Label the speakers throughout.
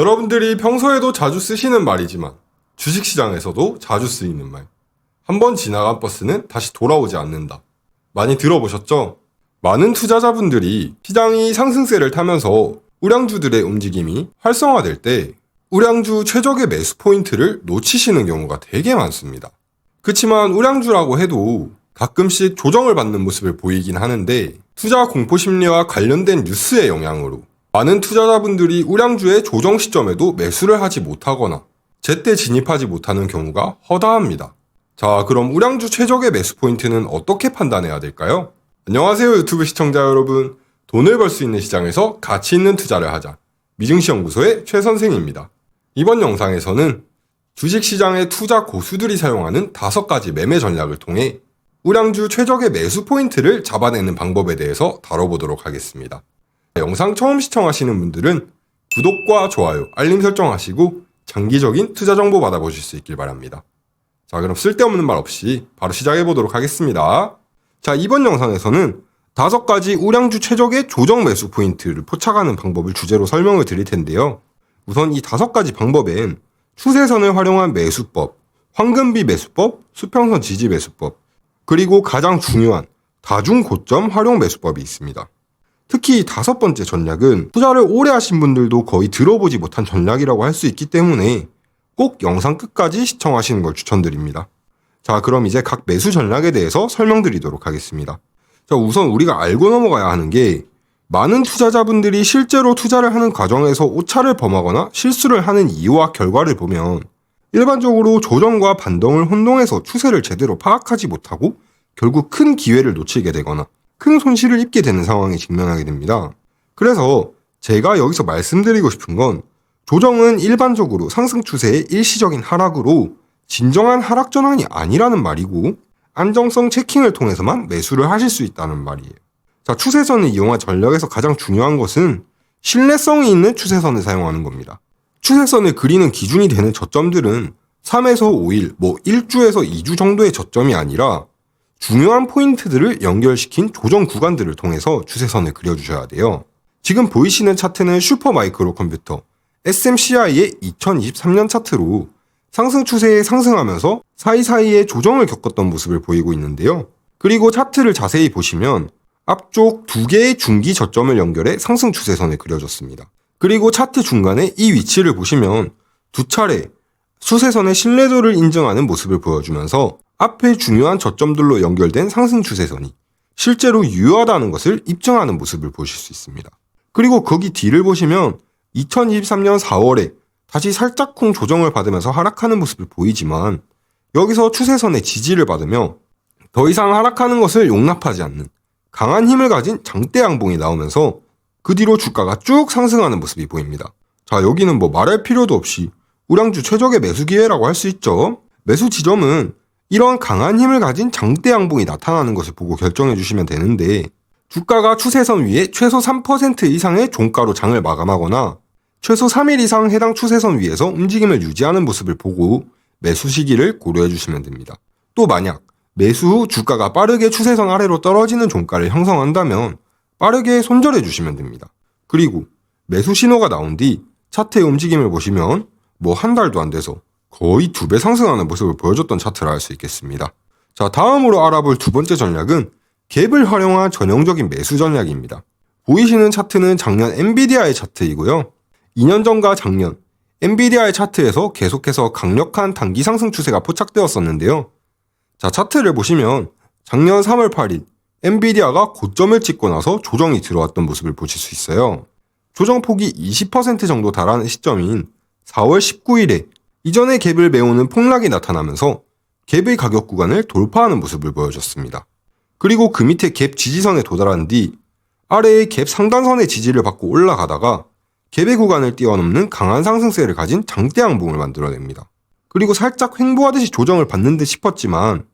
Speaker 1: 여러분들이 평소에도 자주 쓰시는 말이지만 주식시장에서도 자주 쓰이는 말. 한번 지나간 버스는 다시 돌아오지 않는다. 많이 들어보셨죠? 많은 투자자분들이 시장이 상승세를 타면서 우량주들의 움직임이 활성화될 때 우량주 최적의 매수 포인트를 놓치시는 경우가 되게 많습니다. 그치만 우량주라고 해도 가끔씩 조정을 받는 모습을 보이긴 하는데 투자 공포 심리와 관련된 뉴스의 영향으로 많은 투자자분들이 우량주의 조정 시점에도 매수를 하지 못하거나 제때 진입하지 못하는 경우가 허다합니다. 자, 그럼 우량주 최적의 매수 포인트는 어떻게 판단해야 될까요? 안녕하세요, 유튜브 시청자 여러분. 돈을 벌 수 있는 시장에서 가치 있는 투자를 하자. 미증시연구소의 최 선생입니다. 이번 영상에서는 주식시장의 투자 고수들이 사용하는 다섯 가지 매매 전략을 통해 우량주 최적의 매수 포인트를 잡아내는 방법에 대해서 다뤄보도록 하겠습니다. 영상 처음 시청하시는 분들은 구독과 좋아요, 알림 설정하시고 장기적인 투자 정보 받아보실 수 있길 바랍니다. 자, 그럼 쓸데없는 말 없이 바로 시작해 보도록 하겠습니다. 자, 이번 영상에서는 다섯 가지 우량주 최적의 조정 매수 포인트를 포착하는 방법을 주제로 설명을 드릴 텐데요. 우선 이 다섯 가지 방법엔 추세선을 활용한 매수법, 황금비 매수법, 수평선 지지 매수법, 그리고 가장 중요한 다중 고점 활용 매수법이 있습니다. 특히 이 다섯 번째 전략은 투자를 오래 하신 분들도 거의 들어보지 못한 전략이라고 할 수 있기 때문에 꼭 영상 끝까지 시청하시는 걸 추천드립니다. 자, 그럼 이제 각 매수 전략에 대해서 설명드리도록 하겠습니다. 자, 우선 우리가 알고 넘어가야 하는 게 많은 투자자분들이 실제로 투자를 하는 과정에서 오차를 범하거나 실수를 하는 이유와 결과를 보면 일반적으로 조정과 반동을 혼동해서 추세를 제대로 파악하지 못하고 결국 큰 기회를 놓치게 되거나 큰 손실을 입게 되는 상황에 직면하게 됩니다. 그래서 제가 여기서 말씀드리고 싶은 건 조정은 일반적으로 상승 추세의 일시적인 하락으로 진정한 하락 전환이 아니라는 말이고 안정성 체킹을 통해서만 매수를 하실 수 있다는 말이에요. 자, 추세선을 이용한 전략에서 가장 중요한 것은 신뢰성이 있는 추세선을 사용하는 겁니다. 추세선을 그리는 기준이 되는 저점들은 3에서 5일, 뭐 1주에서 2주 정도의 저점이 아니라 중요한 포인트들을 연결시킨 조정 구간들을 통해서 추세선을 그려주셔야 돼요. 지금 보이시는 차트는 슈퍼 마이크로 컴퓨터 SMCI의 2023년 차트로 상승 추세에 상승하면서 사이사이에 조정을 겪었던 모습을 보이고 있는데요. 그리고 차트를 자세히 보시면 앞쪽 두 개의 중기 저점을 연결해 상승 추세선을 그려줬습니다. 그리고 차트 중간에 이 위치를 보시면 두 차례 수세선의 신뢰도를 인정하는 모습을 보여주면서 앞에 중요한 저점들로 연결된 상승 추세선이 실제로 유효하다는 것을 입증하는 모습을 보실 수 있습니다. 그리고 거기 뒤를 보시면 2023년 4월에 다시 살짝쿵 조정을 받으면서 하락하는 모습을 보이지만 여기서 추세선의 지지를 받으며 더 이상 하락하는 것을 용납하지 않는 강한 힘을 가진 장대 양봉이 나오면서 그 뒤로 주가가 쭉 상승하는 모습이 보입니다. 자, 여기는 뭐 말할 필요도 없이 우량주 최적의 매수 기회라고 할 수 있죠. 매수 지점은 이러한 강한 힘을 가진 장대 양봉이 나타나는 것을 보고 결정해 주시면 되는데 주가가 추세선 위에 최소 3% 이상의 종가로 장을 마감하거나 최소 3일 이상 해당 추세선 위에서 움직임을 유지하는 모습을 보고 매수 시기를 고려해 주시면 됩니다. 또 만약 매수 후 주가가 빠르게 추세선 아래로 떨어지는 종가를 형성한다면 빠르게 손절해 주시면 됩니다. 그리고 매수 신호가 나온 뒤 차트의 움직임을 보시면 뭐 한 달도 안 돼서 거의 두 배 상승하는 모습을 보여줬던 차트라 할 수 있겠습니다. 자, 다음으로 알아볼 두 번째 전략은 갭을 활용한 전형적인 매수 전략입니다. 보이시는 차트는 작년 엔비디아의 차트이고요. 2년 전과 작년 엔비디아의 차트에서 계속해서 강력한 단기 상승 추세가 포착되었었는데요. 자, 차트를 보시면 작년 3월 8일 엔비디아가 고점을 찍고 나서 조정이 들어왔던 모습을 보실 수 있어요. 조정폭이 20% 정도 달하는 시점인 4월 19일에 이전의 갭을 메우는 폭락이 나타나면서 갭의 가격 구간을 돌파하는 모습을 보여줬습니다. 그리고 그 밑에 갭 지지선에 도달한 뒤 아래의 갭 상단선의 지지를 받고 올라가다가 갭의 구간을 뛰어넘는 강한 상승세를 가진 장대 양봉을 만들어냅니다. 그리고 살짝 횡보하듯이 조정을 받는 듯 싶었지만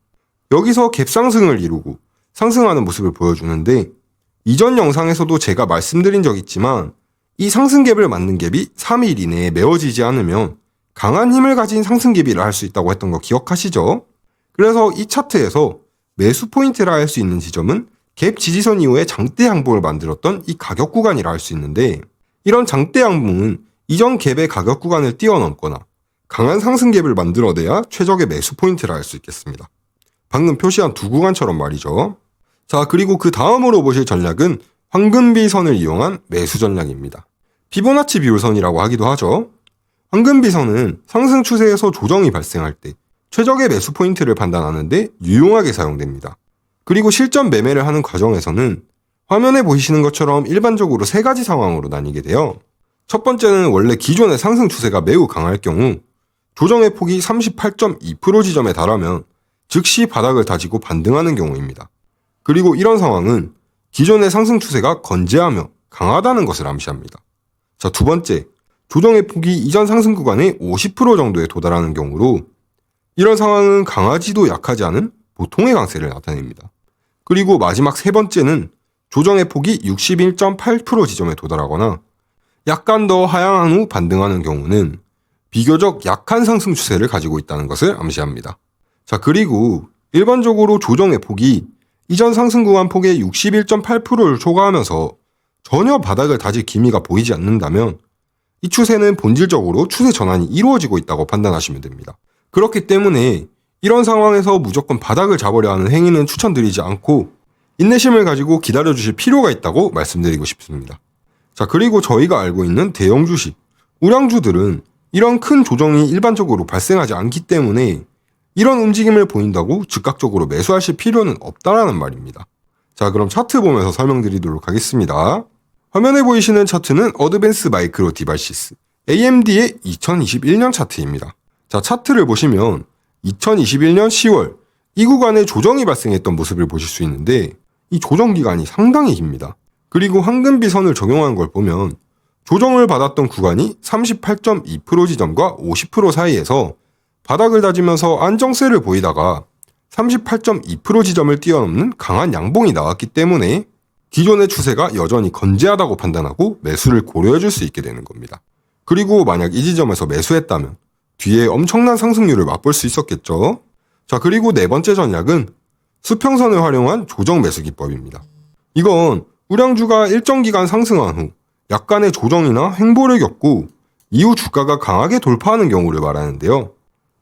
Speaker 1: 여기서 갭 상승을 이루고 상승하는 모습을 보여주는데 이전 영상에서도 제가 말씀드린 적 있지만 이 상승 갭을 맞는 갭이 3일 이내에 메워지지 않으면 강한 힘을 가진 상승 갭이라 할수 있다고 했던 거 기억하시죠? 그래서 이 차트에서 매수 포인트라 할 수 있는 지점은 갭 지지선 이후에 장대 양봉을 만들었던 이 가격 구간이라 할 수 있는데 이런 장대 양봉은 이전 갭의 가격 구간을 뛰어넘거나 강한 상승 갭을 만들어내야 최적의 매수 포인트를 알수 있겠습니다. 방금 표시한 두 구간처럼 말이죠. 자, 그리고 그 다음으로 보실 전략은 황금비선을 이용한 매수 전략입니다. 피보나치 비율선이라고 하기도 하죠. 황금비선은 상승 추세에서 조정이 발생할 때 최적의 매수 포인트를 판단하는데 유용하게 사용됩니다. 그리고 실전 매매를 하는 과정에서는 화면에 보이시는 것처럼 일반적으로 세 가지 상황으로 나뉘게 돼요. 첫 번째는 원래 기존의 상승 추세가 매우 강할 경우 조정의 폭이 38.2% 지점에 달하면 즉시 바닥을 다지고 반등하는 경우입니다. 그리고 이런 상황은 기존의 상승 추세가 건재하며 강하다는 것을 암시합니다. 자, 두 번째, 조정의 폭이 이전 상승 구간의 50% 정도에 도달하는 경우로 이런 상황은 강하지도 약하지 않은 보통의 강세를 나타냅니다. 그리고 마지막 세 번째는 조정의 폭이 61.8% 지점에 도달하거나 약간 더 하향한 후 반등하는 경우는 비교적 약한 상승 추세를 가지고 있다는 것을 암시합니다. 자, 그리고 일반적으로 조정의 폭이 이전 상승 구간 폭의 61.8%를 초과하면서 전혀 바닥을 다질 기미가 보이지 않는다면 이 추세는 본질적으로 추세 전환이 이루어지고 있다고 판단하시면 됩니다. 그렇기 때문에 이런 상황에서 무조건 바닥을 잡으려 하는 행위는 추천드리지 않고 인내심을 가지고 기다려 주실 필요가 있다고 말씀드리고 싶습니다. 자, 그리고 저희가 알고 있는 대형 주식, 우량주들은 이런 큰 조정이 일반적으로 발생하지 않기 때문에 이런 움직임을 보인다고 즉각적으로 매수하실 필요는 없다라는 말입니다. 자, 그럼 차트 보면서 설명드리도록 하겠습니다. 화면에 보이시는 차트는 어드밴스 마이크로 디바이시스 AMD의 2021년 차트입니다. 자, 차트를 보시면 2021년 10월 이 구간에 조정이 발생했던 모습을 보실 수 있는데 이 조정 기간이 상당히 깁니다. 그리고 황금비 선을 적용한 걸 보면 조정을 받았던 구간이 38.2% 지점과 50% 사이에서 바닥을 다지면서 안정세를 보이다가 38.2% 지점을 뛰어넘는 강한 양봉이 나왔기 때문에 기존의 추세가 여전히 건재하다고 판단하고 매수를 고려해 줄 수 있게 되는 겁니다. 그리고 만약 이 지점에서 매수했다면 뒤에 엄청난 상승률을 맛볼 수 있었겠죠. 자, 그리고 네 번째 전략은 수평선을 활용한 조정 매수 기법입니다. 이건 우량주가 일정 기간 상승한 후 약간의 조정이나 횡보를 겪고 이후 주가가 강하게 돌파하는 경우를 말하는데요.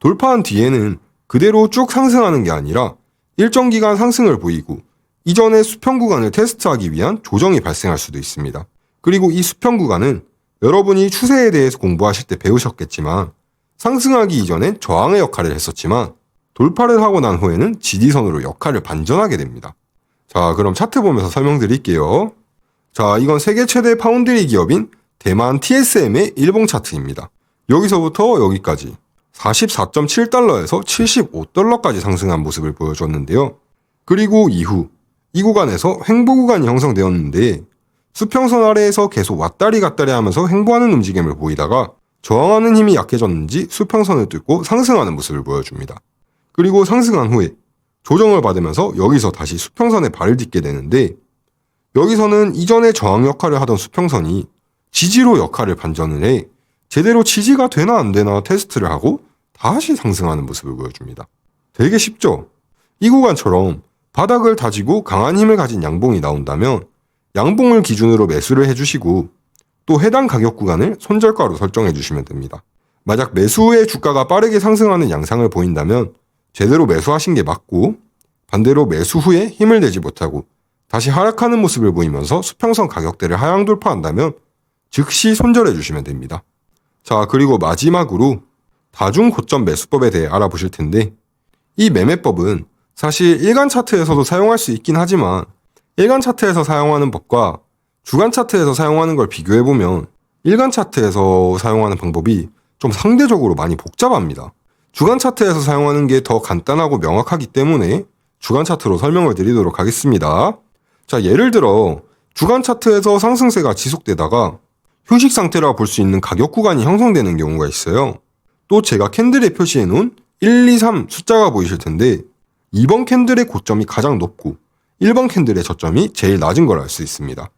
Speaker 1: 돌파한 뒤에는 그대로 쭉 상승하는 게 아니라 일정 기간 상승을 보이고 이전의 수평 구간을 테스트하기 위한 조정이 발생할 수도 있습니다. 그리고 이 수평 구간은 여러분이 추세에 대해서 공부하실 때 배우셨겠지만 상승하기 이전엔 저항의 역할을 했었지만 돌파를 하고 난 후에는 지지선으로 역할을 반전하게 됩니다. 자, 그럼 차트 보면서 설명드릴게요. 자, 이건 세계 최대 파운드리 기업인 대만 TSM의 일봉 차트입니다. 여기서부터 여기까지 44.7달러에서 75달러까지 상승한 모습을 보여줬는데요. 그리고 이후 이 구간에서 횡보 구간이 형성되었는데 수평선 아래에서 계속 왔다리 갔다리 하면서 횡보하는 움직임을 보이다가 저항하는 힘이 약해졌는지 수평선을 뚫고 상승하는 모습을 보여줍니다. 그리고 상승한 후에 조정을 받으면서 여기서 다시 수평선에 발을 딛게 되는데 여기서는 이전에 저항 역할을 하던 수평선이 지지로 역할을 반전을 해 제대로 지지가 되나 안 되나 테스트를 하고 다시 상승하는 모습을 보여줍니다. 되게 쉽죠? 이 구간처럼 바닥을 다지고 강한 힘을 가진 양봉이 나온다면 양봉을 기준으로 매수를 해주시고 또 해당 가격 구간을 손절가로 설정해 주시면 됩니다. 만약 매수 후에 주가가 빠르게 상승하는 양상을 보인다면 제대로 매수하신 게 맞고 반대로 매수 후에 힘을 내지 못하고 다시 하락하는 모습을 보이면서 수평선 가격대를 하향 돌파한다면 즉시 손절해 주시면 됩니다. 자, 그리고 마지막으로 다중 고점 매수법에 대해 알아보실 텐데 이 매매법은 사실 일간 차트에서도 사용할 수 있긴 하지만 일간 차트에서 사용하는 법과 주간 차트에서 사용하는 걸 비교해 보면 일간 차트에서 사용하는 방법이 좀 상대적으로 많이 복잡합니다. 주간 차트에서 사용하는 게 더 간단하고 명확하기 때문에 주간 차트로 설명을 드리도록 하겠습니다. 자, 예를 들어 주간 차트에서 상승세가 지속되다가 휴식 상태라 볼 수 있는 가격 구간이 형성되는 경우가 있어요. 또 제가 캔들에 표시해 놓은 1, 2, 3 숫자가 보이실 텐데 2번 캔들의 고점이 가장 높고 1번 캔들의 저점이 제일 낮은 걸 알 수 있습니다.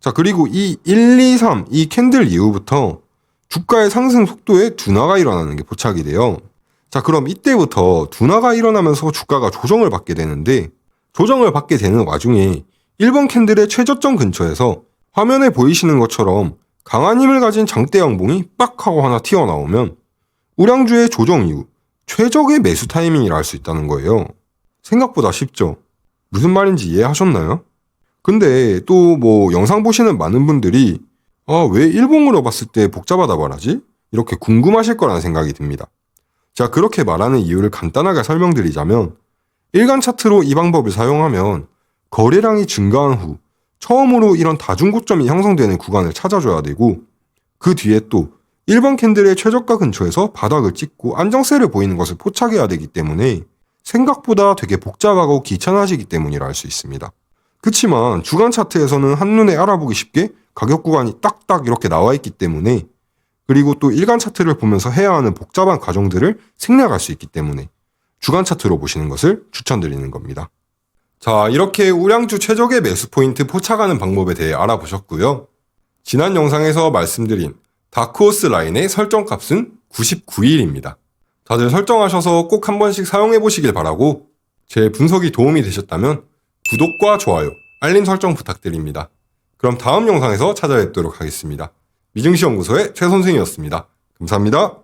Speaker 1: 자, 그리고 이 1, 2, 3, 이 캔들 이후부터 주가의 상승 속도에 둔화가 일어나는 게 포착이 돼요. 자, 그럼 이때부터 둔화가 일어나면서 주가가 조정을 받게 되는데 조정을 받게 되는 와중에 1번 캔들의 최저점 근처에서 화면에 보이시는 것처럼 강한 힘을 가진 장대 양봉이 빡 하고 하나 튀어나오면 우량주의 조정 이후 최적의 매수 타이밍이라 할 수 있다는 거예요. 생각보다 쉽죠? 무슨 말인지 이해하셨나요? 근데 또 뭐 영상 보시는 많은 분들이 아, 왜 일봉으로 봤을 때 복잡하다 말하지? 이렇게 궁금하실 거라는 생각이 듭니다. 자, 그렇게 말하는 이유를 간단하게 설명드리자면 일간 차트로 이 방법을 사용하면 거래량이 증가한 후 처음으로 이런 다중고점이 형성되는 구간을 찾아줘야 되고 그 뒤에 또 1번 캔들의 최저가 근처에서 바닥을 찍고 안정세를 보이는 것을 포착해야 되기 때문에 생각보다 되게 복잡하고 귀찮아지기 때문이라 할수 있습니다. 그치만 주간 차트에서는 한눈에 알아보기 쉽게 가격 구간이 딱딱 이렇게 나와 있기 때문에 그리고 또 일간 차트를 보면서 해야 하는 복잡한 과정들을 생략할 수 있기 때문에 주간 차트로 보시는 것을 추천드리는 겁니다. 자, 이렇게 우량주 최적의 매수 포인트 포착하는 방법에 대해 알아보셨고요. 지난 영상에서 말씀드린 다크호스 라인의 설정 값은 99일입니다. 다들 설정하셔서 꼭 한 번씩 사용해 보시길 바라고 제 분석이 도움이 되셨다면 구독과 좋아요, 알림 설정 부탁드립니다. 그럼 다음 영상에서 찾아뵙도록 하겠습니다. 미증시연구소의 최 선생이었습니다. 감사합니다.